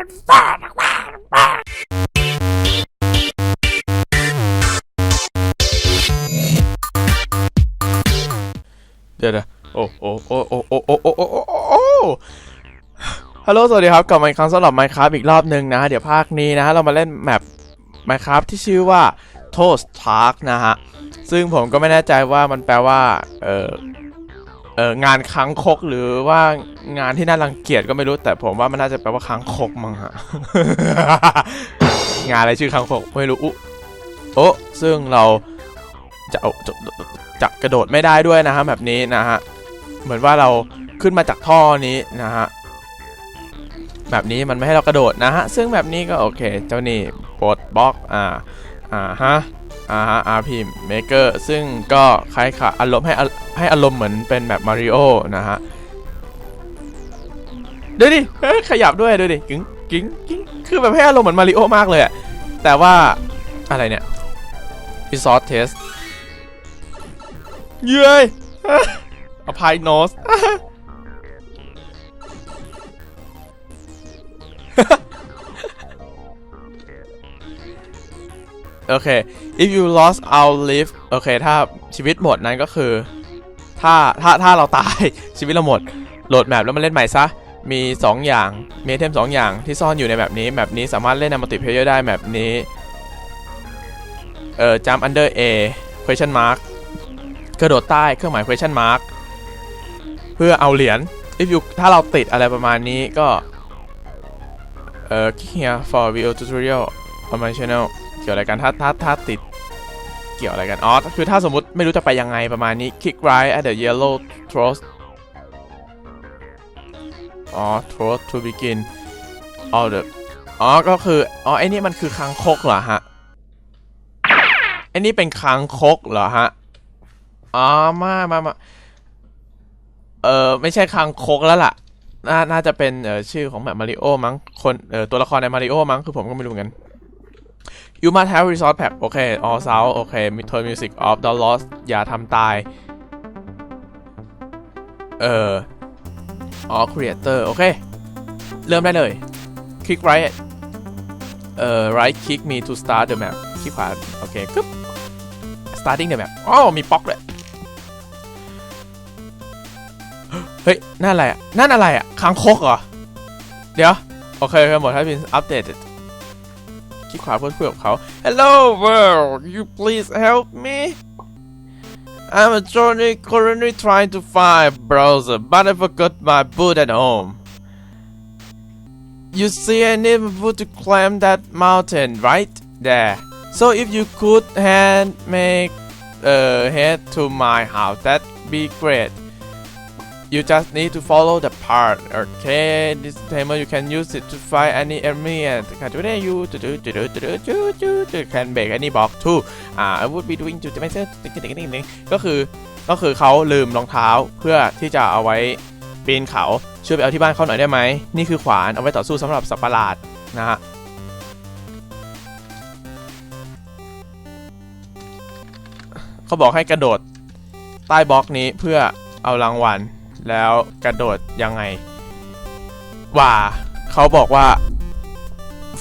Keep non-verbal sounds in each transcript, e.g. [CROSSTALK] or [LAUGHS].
เดี๋ยวนะโอ้โอ้โอ้โอ้โอ้โอ้โอ้โอ้โอ้โอ้ฮัลโหลสวัสดีครับกลับมาอีกครั้งสำหรับ Minecraft อีกรอบหนึ่งนะเดี๋ยวภาคนี้นะฮะ เรามาเล่นแมป Minecraft ที่ชื่อว่า Toast Park นะฮะ ซึ่งผมก็ไม่แน่ใจว่ามันแปลว่า เออ อองานค้างคกหรือว่างานที่น่ารังเกียจก็ไม่รู้ แต่ผมว่ามันน่าจะแปลว่าค้างคกมั้งฮะ งานอะไรชื่อค้างคกไม่รู้อุ๊โอ้ซึ่งเราจะเอาจะจะกระโดดไม่ได้ด้วยนะฮะแบบนี้นะฮะเหมือนว่าเราขึ้นมาจากท่อนี้นะฮะแบบนี้มันไม่ให้เรากระโดดนะฮะซึ่งแบบนี้ก็โอเค เจ้านี่ปลดบล็อกอ่าอ่าฮะ อ่าฮะ RP Maker ซึ่งก็คล้ายค่ะอารมณ์ให้ให้อารมณ์เหมือนเป็นแบบมาริโอนะฮะ ดูดิเฮ้ยขยับด้วย ดูดิกิ้งกิ้งกิ้งคือแบบให้อารมณ์เหมือนมาริโอมากเลยอะแต่ว่าอะไรเนี่ย Resource Test เย้ยอภัยโนส โอเค if you lost our life โอเค ถ้าชีวิตหมดนั้นก็คือ ถ้า ถ้า ถ้าเราตาย ชีวิตเราหมด โหลดแมปแล้วมาเล่นใหม่ซะ มี 2 อย่าง มีเทม2 อย่างที่ซ่อนอยู่ในแบบนี้ แบบนี้สามารถเล่นในมัลติเพลเยอร์ได้แบบนี้ เอ่อ jump under A question mark กระโดดใต้เครื่องหมาย question mark เพื่อเอาเหรียญ if you ถ้าเราติดอะไรประมาณนี้ก็ เอ่อ click here for video tutorial on my channel เกี่ยวอะไรกันถ้าถ้าถ้าติดเกี่ยวอะไรกันอ๋อคือถ้าสมมติไม่รู้จะไปยังไงประมาณนี้ click right at the yellow throat อ๋อ throat to begin all the อ๋อก็คืออ๋อไอ้นี่มันคือคางคกเหรอฮะไอ้นี่เป็นคางคกเหรอฮะอ๋อมามามาเออไม่ใช่คางคกแล้วล่ะน่าน่าจะเป็นเออชื่อของแบบมาริโอมั้งคนเออตัวละครในมาริโอมั้งคือผมก็ไม่รู้เหมือนกัน ยูม must have resource โอเค all sound โอเค turn music วสิกออฟดอลลอสอย่าทำตาย เอ่อ all creator โอเค เริ่มได้เลย คลิกไรเอ่อไรคลิกมี me to start the map คลิกขวา โอเคกึ๊บ starting the map อ๋อมีป๊อกเลยเฮ้ย นั่นอะไรอะ นั่นอะไรอะคางคกเหรอ เดี๋ยว โอเคโอเคหมดถ้าเป็นอัปเดต คลิกขวาเพื่อคุยกับเขา Hello world you please help me I'm a journey currently trying to find a browser but I forgot my boot at home You see I need a boot to climb that mountain right there So if you could hand make uh, head to my house that'd be great You just need to follow the part Okay, this timer you can use it to fight any enemy and today you can break any box too. Uh, I would be doing to the master. ก็คือก็คือเขาลืมรองเท้าเพื่อที่จะเอาไว้ปีนเขาช่วยไปเอาที่บ้านเขาหน่อยได้ไหมนี่คือขวานเอาไว้ต่อสู้สำหรับสัตว์ประหลาดนะฮะเขาบอกให้กระโดดใต้บล็อกนี้เพื่อเอารางวัล แล้วกระโดดยังไง ว่าเขาบอกว่า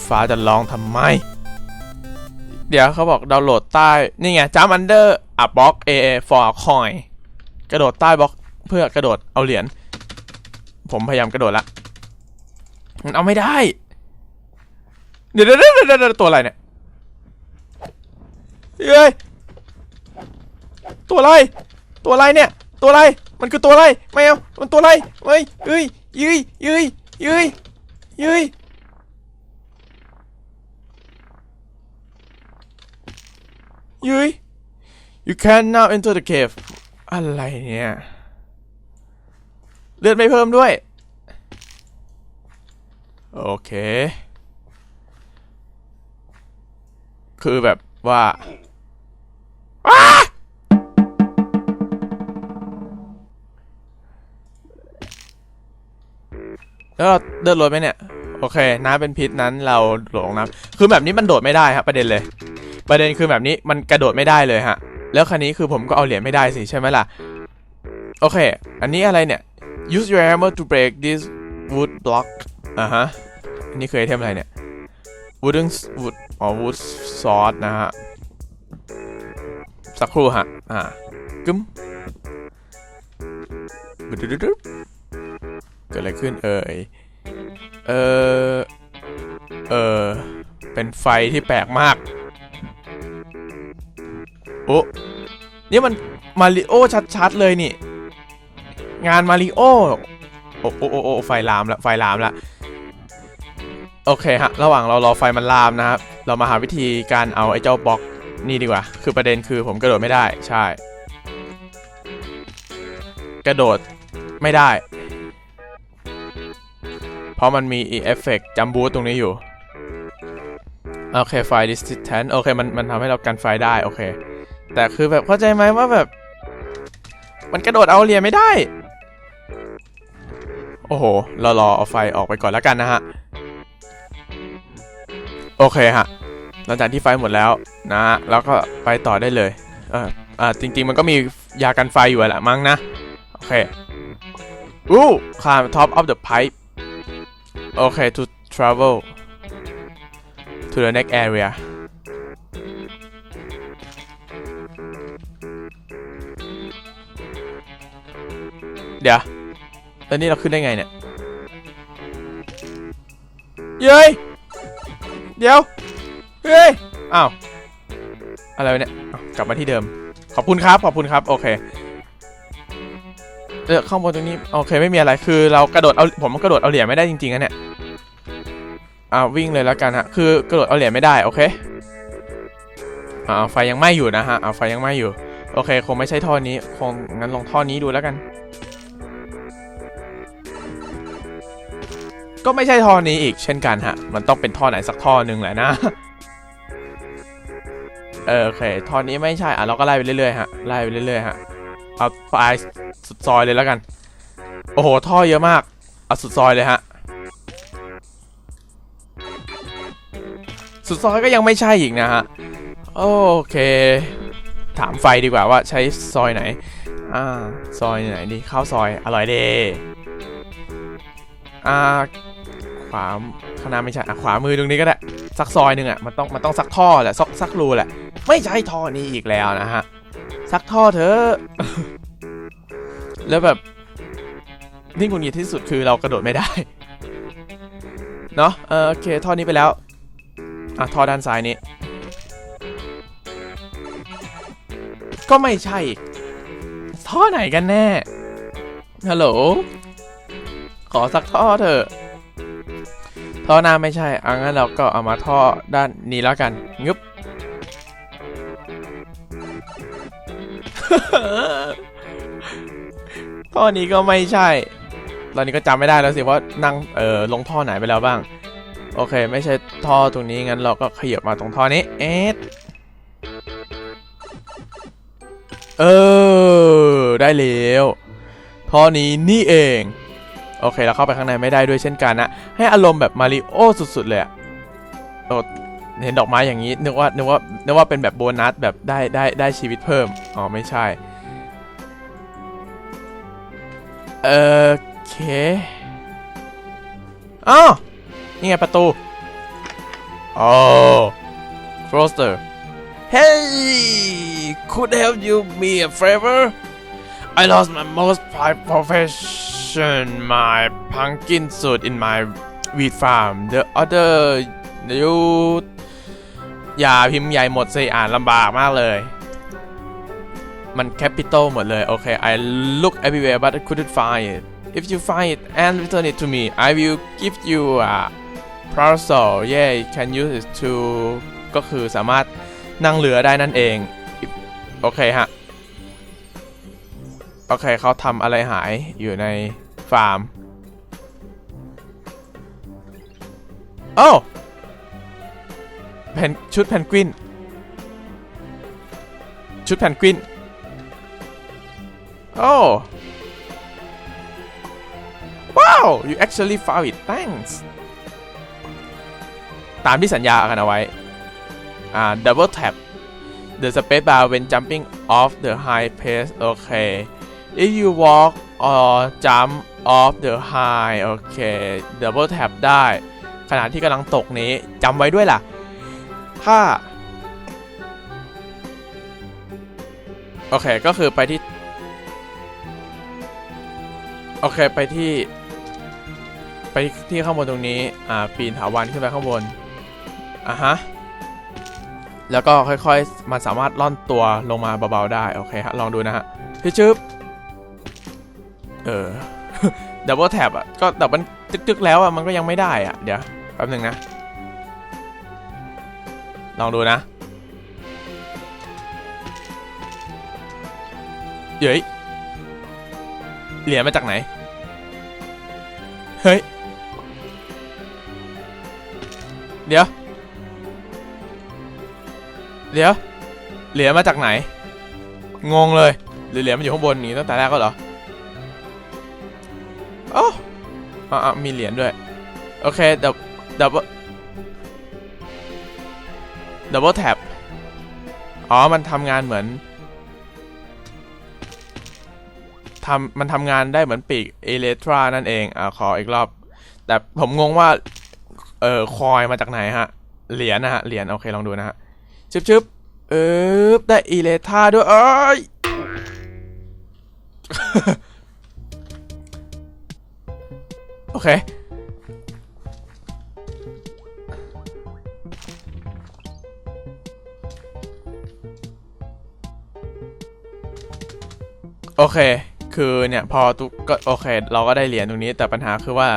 ฟ้าจะร้องทำไม เดี๋ยวเขาบอกดาวน์โหลดใต้ นี่ไง jump under a box a for a coin กระโดดใต้บล็อกเพื่อกระโดดเอาเหรียญผมพยายามกระโดดละมันเอาไม่ได้ เดี๋ยวเดี๋ยวเดี๋ยวเดี๋ยวตัวอะไรเนี่ยเฮ้ยตัวอะไร ตัวอะไรเนี่ย ตัวอะไร มันคือตัวอะไรไม่เอามันตัวอะไรเฮ้ยเฮ้ยยืยยืยยืยยืยยืย you can now enter the cave อะไรเนี่ย เลือดไม่เพิ่มด้วย โอเค คือแบบว่าอ้า แล้วเราเดินรถไหมเนี่ย โอเค น้ำเป็นพิษนั้นเราหลงน้ำคือแบบนี้มันโดดไม่ได้ครับประเด็นเลย ประเด็นคือแบบนี้มันกระโดดไม่ได้เลยฮะ แล้วคันนี้คือผมก็เอาเหรียญไม่ได้สิใช่ไหมล่ะ โอเค อันนี้อะไรเนี่ย use your hammer to break this wood block อ่าฮะ อันนี่คือไอเทมอะไรเนี่ย wooden wood อ๋อ wood sword นะฮะ สักครู่ฮะ อ่ากึมบึดดึดดึด เกิดอะไรขึ้นเอ่ย เออ เออ เป็นไฟที่แปลกมาก โอ้นี่มันมาริโอชัดๆเลยนี่ งานมาริโอโอ้โอ้โอ้โอ้ไฟลามละไฟลามละโอเคฮะ ระหว่างเรารอไฟมันลามนะครับ เรามาหาวิธีการเอาไอ้เจ้าบล็อกนี่ดีกว่า คือประเด็นคือผมกระโดดไม่ได้ ใช่ กระโดดไม่ได้ เพราะมันมีเอฟเฟกต์จัมบูตตรงนี้อยู่ โอเคไฟ distance โอเคมันมันทำให้เรากันไฟได้ โอเค แต่คือแบบเข้าใจไหมว่าแบบ มันกระโดดเอาเหรียญไม่ได้ โอ้โหเรารอเอาไฟออกไปก่อนแล้วกันนะฮะ โอเคฮะ หลังจากที่ไฟหมดแล้วนะฮะแล้วก็ไปต่อได้เลย เอออ่าจริง ๆ มันก็มียากันไฟอยู่แหละมั้งนะ โอเคอู้ climb top of the pipe โอเค to travel to the next area เดี๋ยวแล้นี่เราขึ้นได้ไงเนี่ย เย้ย เดี๋ยว เฮ้ย อ้าว อะไรเนี่ย กลับมาที่เดิม ขอบคุณครับ ขอบคุณครับ โอเคเออข้างบนตรงนี้ โอเค ไม่มีอะไร คือเรากระโดด เอา ผมกระโดดเอาเหรียญไม่ได้จริงๆนะเนี่ย อ่าวิ่งเลยแล้วกันฮะ คือกระโดดเอาเหรียญไม่ได้โอเคอ่าไฟยังไหม้อยู่นะฮะอ่าไฟยังไหม้อยู่ โอเค คงไม่ใช่ท่อนี้ คงงั้นลองท่อนี้ดูแล้วกัน ก็ไม่ใช่ท่อนี้อีกเช่นกันฮะ มันต้องเป็นท่อไหนสักท่อหนึ่งแหละนะเออโอเคท่อนี้ไม่ใช่ อะเราก็ไล่ไปเรื่อยๆฮะ ไล่ไปเรื่อยๆฮะ เอาปลายสุดซอยเลยแล้วกัน โอ้โห ท่อเยอะมาก เอาสุดซอยเลยฮะ สุดซอยก็ยังไม่ใช่อีกนะฮะ โอเค ถามไฟดีกว่าว่าใช้ซอยไหน อ่า ซอยไหนดีข้าวซอยอร่อยเดอ่า ขวาข้างหน้าไม่ใช่ อะ ขวามือตรงนี้ก็ได้สักซอยหนึ่งอะ มันต้อง มันต้องสักท่อแหละสักสักรูแหละ ไม่ใช่ท่อนี้อีกแล้วนะฮะสักท่อเถอะ แล้วแบบนี่หงุดหงิดที่สุดคือเรากระโดดไม่ได้ เนาะโอเค ท่อนี้ไปแล้ว อะท่อด้านซ้ายนี้ ก็ไม่ใช่ ท่อไหนกันแน่ ฮัลโหล ขอสักท่อเถอะท่อหน้าไม่ใช่อะงั้นเราก็เอามาท่อด้านนี้แล้วกันงึบท่อนี้ก็ไม่ใช่ ตอนนี้ก็จำไม่ได้แล้วสิว่านั่งเออลงท่อไหนไปแล้วบ้าง โอเค ไม่ใช่ท่อตรงนี้งั้นเราก็ขยับมาตรงท่อนี้ เอ๊ะเออ ได้แล้วท่อนี้นี่เอง โอเคเราเข้าไปข้างในไม่ได้ด้วยเช่นกันนะ ให้อารมณ์แบบมาริโอสุด ๆ เลยอะโอ้เห็นดอกไม้อย่างนี้นึกว่านึกว่านึกว่าเป็นแบบโบนัสแบบได้ได้ได้ชีวิตเพิ่ม อ๋อ ไม่ใช่โอเค อ้าว นี่ไงประตู โอ้ Froster Hey could help you me a favor I lost my most prized profession my pumpkin suit in my wheat farm the other you อย่าพิมพ์ใหญ่หมดสิอ่านลำบากมากเลย มันแคปิตอลหมดเลย โอเค I look everywhere but I couldn't find it if you find it and return it to me I will give you a parcel yeah can use it to ก็คือสามารถนั่งเรือได้นั่นเอง โอเคฮะ โอเคเขาทำอะไรหายอยู่ในฟาร์มโอ้แพนชุดแพนกวิน ชุดแพนกวิน โอ้ว้าว you actually found it thanks ามที่สัญญากันเอาไว้ อ่า double tap the space bar when jumping off the high place โอเค if you walk or jump off the high โอเค double tap ได้ ขณะที่กำลังตกนี้จำไว้ด้วยล่ะ ถ้า โอเค ก็คือไปที่ โอเค ไปที่ ไปที่ข้างบนตรงนี้ อ่า ปีนถาวันขึ้นไปข้างบน อะฮะ แล้วก็ค่อยๆ มันสามารถล่อนตัวลงมาเบาๆได้ โอเคฮะ ลองดูนะฮะพี่ชึบเออดับเบิลแท็บอะ ก็แต่มันจึกๆแล้วอะ มันก็ยังไม่ได้อะ เดี๋ยวแป๊บหนึ่งนะ ลองดูนะเย้ยเหรียญมาจากไหน เฮ้ย เดี๋ยว เดี๋ยว เหรียญมาจากไหน งงเลย หรือเหรียญมันอยู่ข้างบนนี้ตั้งแต่แรกก็เหรอโอ้อะมีเหรียญด้วย โอเคดับดับดับเบิลแท็บ อ๋อ มันทำงานเหมือนทำมันทำงานได้เหมือนปีกเอเลทรานั่นเอง อะขออีกรอบ แต่ผมงงว่า เออคอยมาจากไหนฮะ เหรียญนะฮะ เหรียญ โอเค ลองดูนะฮะ ชึบชึบเออได้อีเลทาด้วยเอ้ยโอเคโอเค คือเนี่ยพอทุกก็โอเค เราก็ได้เหรียญตรงนี้แต่ปัญหาคือว่า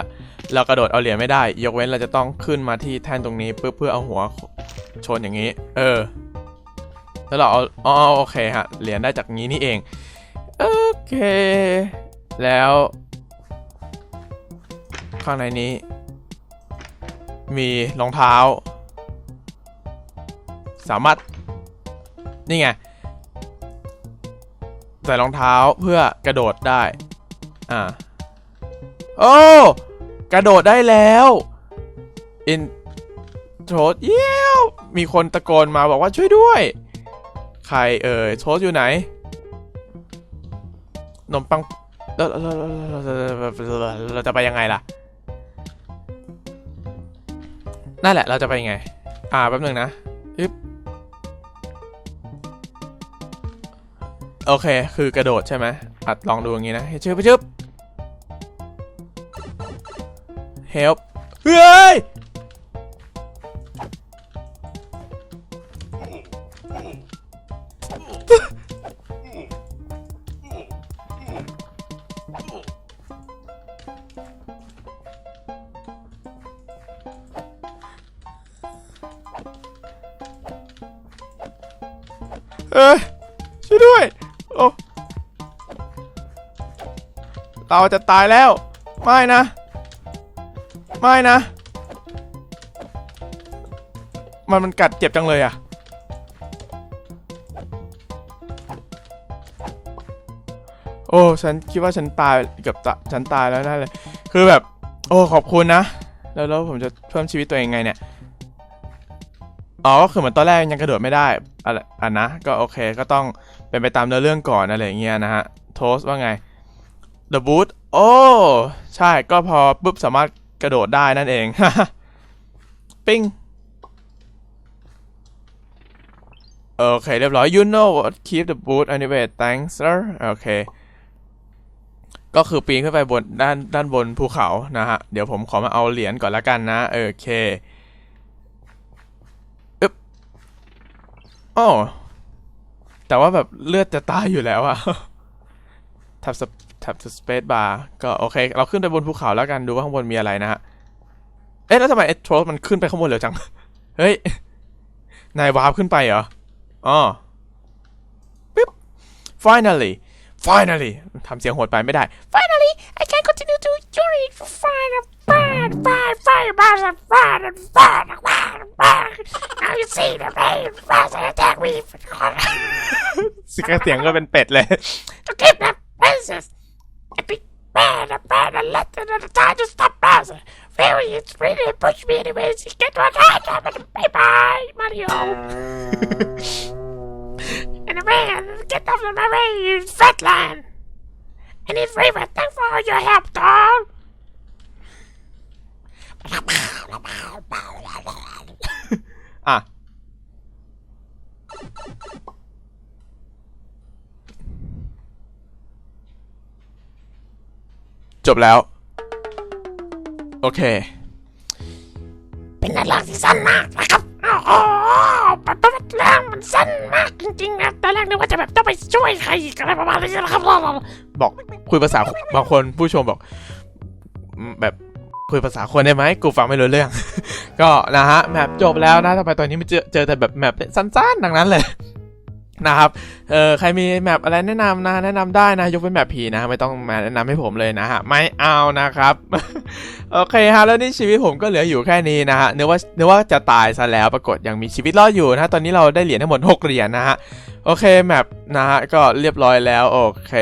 เรากระโดดเอาเหรียญไม่ได้ ยกเว้นเราจะต้องขึ้นมาที่แท่นตรงนี้เพื่อเพื่อเอาหัว ชนอย่างนี้ เออ แล้วเราเอาอ๋อโอเคฮะ เหรียญได้จากนี้นี่เอง โอเค แล้ว ข้างในนี้ มีรองเท้า สามารถ นี่ไง ใส่รองเท้าเพื่อกระโดดได้ อ่า โอ้ กระโดดได้แล้วอิน โทษเยี่ยวมีคนตะโกนมาบอกว่าช่วยด้วย ใครเอ่ยโทษอยู่ไหนนมปังเราเราจะไปยังไงล่ะ นั่นแหละเราจะไปยังไง อ่าแป๊บหนึงนะอึ๊บโอเค คือกระโดดใช่ไหมอัดลองดูอย่างงี้นะชึบชึบ help เอ้ยช่วยด้วยโอ้เราจะตายแล้ว ไม่นะ ไม่นะ มันมันกัดเจ็บจังเลยอะโอ้ ฉันคิดว่าฉันตายเกับตะฉันตายแล้วนั่นเลย คือแบบ โอ้ ขอบคุณนะ แล้วแล้วผมจะเพิ่มชีวิตตัวเองไงเนี่ย อ๋อก็คือเหมือนตอนแรกยังกระโดดไม่ได้อะไรอะนะก็โอเคก็ต้องเป็นไปตามเนื้อเรื่องก่อนอะไรอย่างเงี้ยนะฮะโทสว่าไง The Boot โอ้ใช่ก็พอปุ๊บสามารถกระโดดได้นั่นเอง ปิ้งโอเค เรียบร้อย you know what keep the boot anyway thanks sir โอเค ก็คือปีนขึ้นไปบนด้านด้านบนภูเขานะฮะ เดี๋ยวผมขอมาเอาเหรียญก่อนละกันนะ โอเค อึ๊บ โอ้แต่ว่าแบบเลือดจะตายอยู่แล้วอะทับทับสเปซบาร์ก็โอเค เราขึ้นไปบนภูเขาแล้วกันดูว่าข้างบนมีอะไรนะฮะ เอ๊ะ แล้วทำไมไอ้โทรสมันขึ้นไปข้างบนเร็วจัง เฮ้ย นายวาร์ปขึ้นไปเหรอ อ๋อ ปิ๊บ finally finally ทำเสียงโหดไปไม่ได้ Finally, I can continue to urinate for fire, fire, fire, fire, fire, fire, fire, fire, fire. Now you see the rain, fire, attack me. สิกเสียงก็เป็นเป็ดเลย To keep the princess. A big man, a man, a let the time to stop us. Very, it's really push me anyways. You get what I have. Bye bye, Mario. [LAUGHS] and the man, get off of my way, you fatland. I need favor. Thanks for all your help, อะจบแล้ว โอเค เป็นอะไระที่สั้นมากนะครับโอ้ปัดปัดล่างมันสั้นมากจริงๆนะตอนแรกนึกว่าจะแบบต้องไปช่วยใครกอะไรประมาณนี้นะครับบอกคุยภาษาบางคนผู้ชมบอก แบบ คุยภาษาคนได้ไหมกูฟังไม่รู้เรื่อง ก็นะฮะแมปจบแล้วนะทำไมตอนนี้ไม่เจอเจอแต่แบบแมปสั้นๆดังนั้นเลยนะครับ เออใครมีแมปอะไรแนะนำนะ แนะนำได้นะ ยกเป็นแมปผีนะ ไม่ต้องมาแนะนำให้ผมเลยนะฮะ ไม่เอานะครับ โอเคฮะ แล้วนี่ชีวิตผมก็เหลืออยู่แค่นี้นะฮะนึกว่านึกว่าจะตายซะแล้ว ปรากฏยังมีชีวิตรอดอยู่นะ ตอนนี้เราได้เหรียญทั้งหมด 6 เหรียญนะฮะ โอเค แมปนะฮะ ก็เรียบร้อยแล้ว โอเค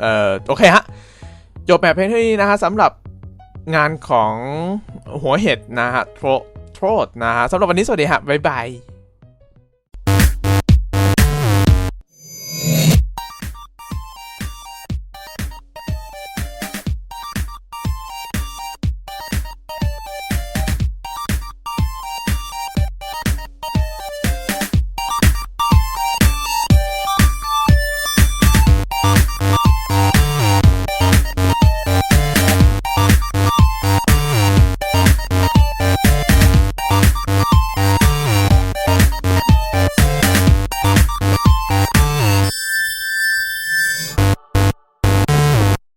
เอ่อ โอเคฮะ จบแบบเพลงเท่านี้นะฮะสำหรับงานของหัวเห็ดนะฮะโทรโทรดนะฮะสำหรับวันนี้สวัสดีฮะบ๊ายบาย